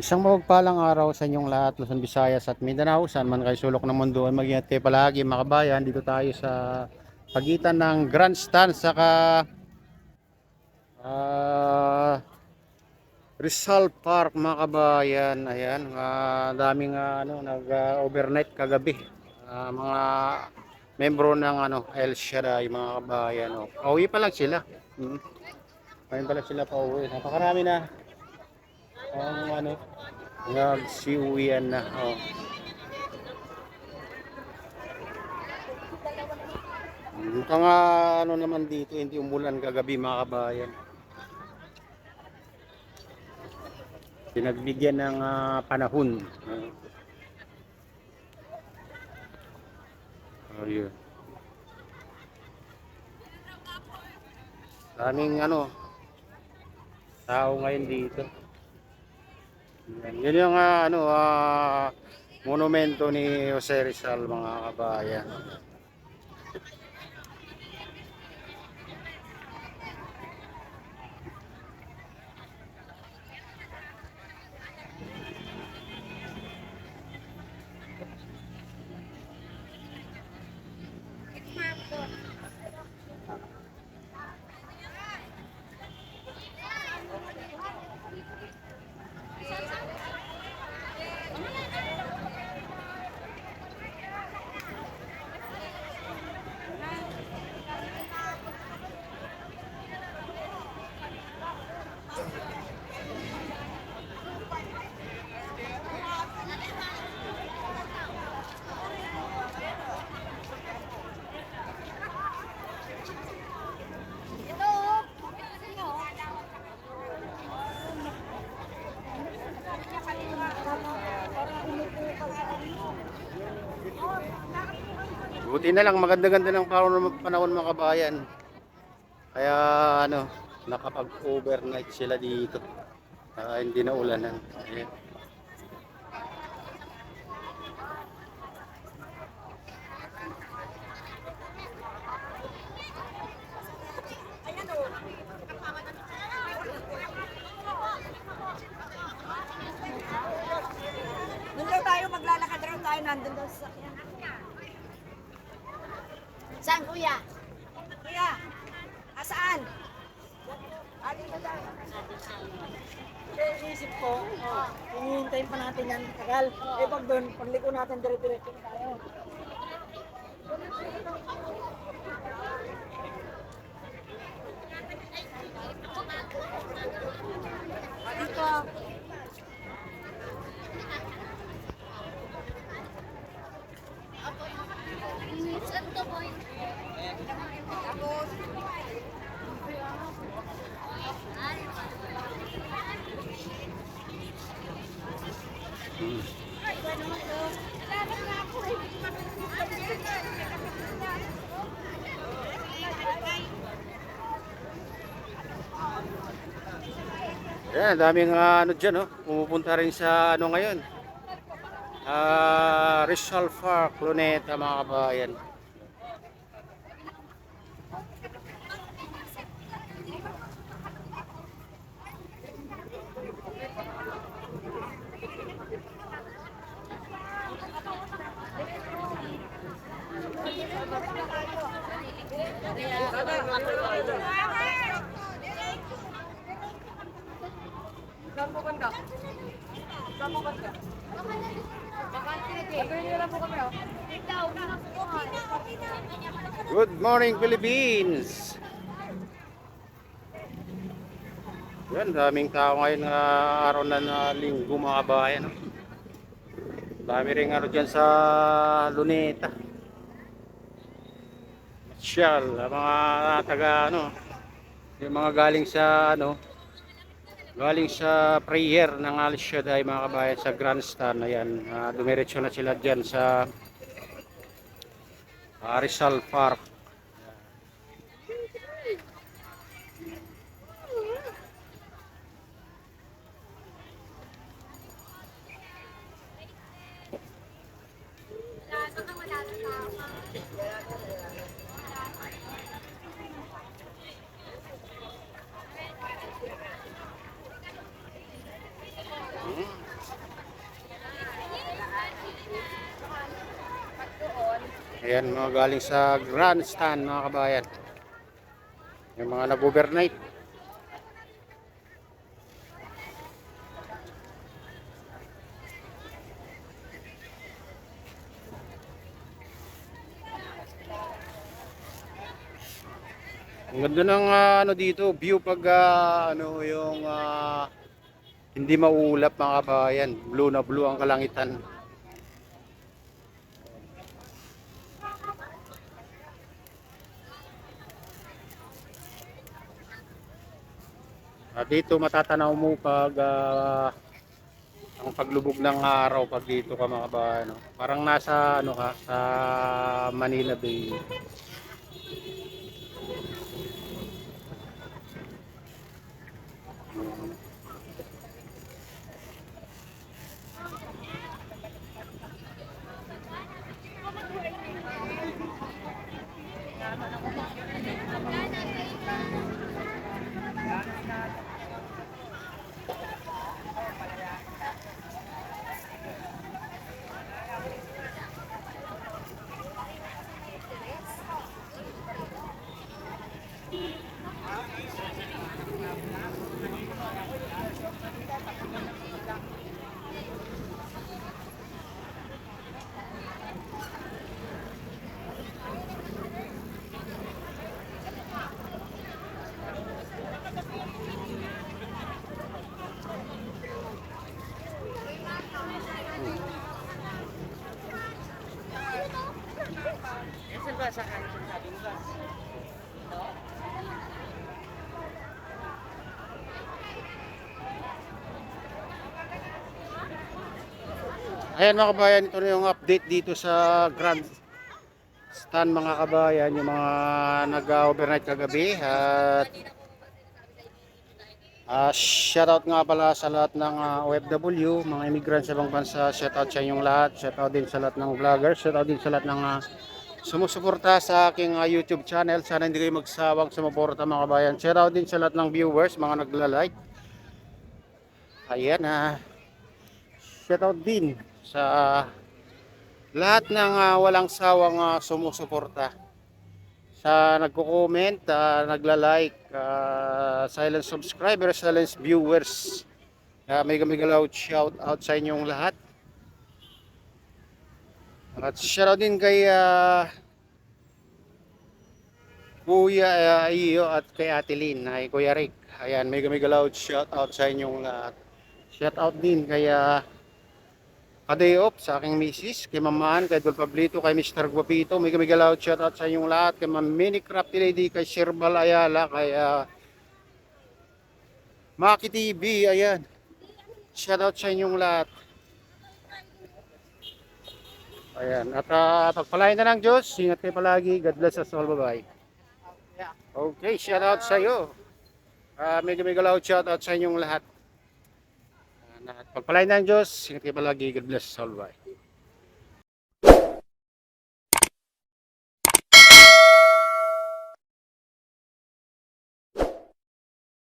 Isang mapagpalang araw sa inyong lahat, Luzon, Visayas at Mindanao, saan man kayo sulok ng mundo ay mag-ingat kayo palagi mga kabayan. Dito tayo sa pagitan ng Grandstand saka ah, Rizal Park mga kabayan. Ayan, ah, daming ah, ano, nag-overnight kagabi. Ah, mga membro ng ano, El Shaddai mga kabayan. Oh. Pauwi pa lang sila. Hmm. Ngayon pa lang sila pauwi. Napakarami na ang ano, nagsiuwian na. Oh. Nga ano naman dito, hindi umulan kagabi mga kabayan. Pinagbigyan ng ah, panahon. Oh, yun. Daming ano, tao ngayon dito. Yan, yun yung ah, ano, ah, monumento ni Jose Rizal mga kabayan. Buti na lang, maganda-ganda ng panahon, panahon mga kabayan. Kaya ano, nakapag-overnight sila dito. Ah, hindi na ulanan. Ayan. Doon daw tayo, maglalakad raw tayo, nandun daw sa sakyan. Saan kuya? Kuya, asaan? Atin na tayo. Eh, isip ko, oh, hinihintayin pa natin yan tagal. Eh, pag doon, pagliko natin, dire-diretso na tayo. Ayan, daming ah, ano dyan, oh. Pumupunta rin sa ano ngayon. Ah, Rizal Park, Luneta, mga kabayan. Good morning, Philippines! Yan, daming tao ngayon na araw na na linggo mga kabayan. No? Dami rin ano dyan sa Luneta. Masyal, mga taga ano, yung mga galing sa ano, galing sa prayer ng Al Shaddai mga kabayan sa grandstand. Ayan, uh, dumiretso na sila dyan sa uh, Rizal Park. Ayan, mga galing sa grandstand mga kabayan. Yung mga nag-overnight. Ang ganda ng ah, ano dito, view pag ah, ano yung ah, hindi mauulap mga kabayan. Blue na blue ang kalangitan. Ah, dito matatanaw mo pag ah, ang paglubog ng araw pag dito ka mga kabayan. no? Parang nasa ano ka sa Manila Bay. Thank you. Ayan mga kabayan, ito na yung update dito sa Grand Stand mga kabayan, yung mga nag-overnight kagabi at uh, shoutout nga pala sa lahat ng ah, OFW, mga immigrant sa ibang bansa, shoutout sa inyong lahat, shoutout din sa lahat ng vloggers, shoutout din sa lahat ng ah, sumusuporta sa aking ah, YouTube channel. Sana hindi kayo magsawang sumuporta mga kabayan. Shoutout din sa lahat ng viewers, mga nagla-like. Ayan ah. Shoutout din sa lahat ng ah, walang sawang ah, sumusuporta. Sa nagko-comment, ah, nagla-like, ah, silent subscribers, silent viewers. Uh, may kami loud shout out sa inyong lahat. At shoutout din kay ah, Kuya ah, Iyo at kay Ate Lynn, ay Kuya Rick. Ayan, may kami loud shout out sa inyong lahat. Shout out din kay ah, Kaday off sa aking misis, kay Mamaan, kay Dol Pablito, kay Mr. Guapito. May kami galaw shout out sa inyong lahat. Kay Ma'am Mini Crafty Lady, kay Sherbal Ayala, kay uh, Maki TV, ayan. Shout out sa inyong lahat. Ayan. At uh, pagpalain na ng Diyos, ingat kayo palagi. God bless us all. Bye-bye. Okay, shout out sa iyo. Uh, may kami galaw shout out sa inyong lahat. At pagpalain ng Diyos, ingat kayo palagi. God bless all. Bye.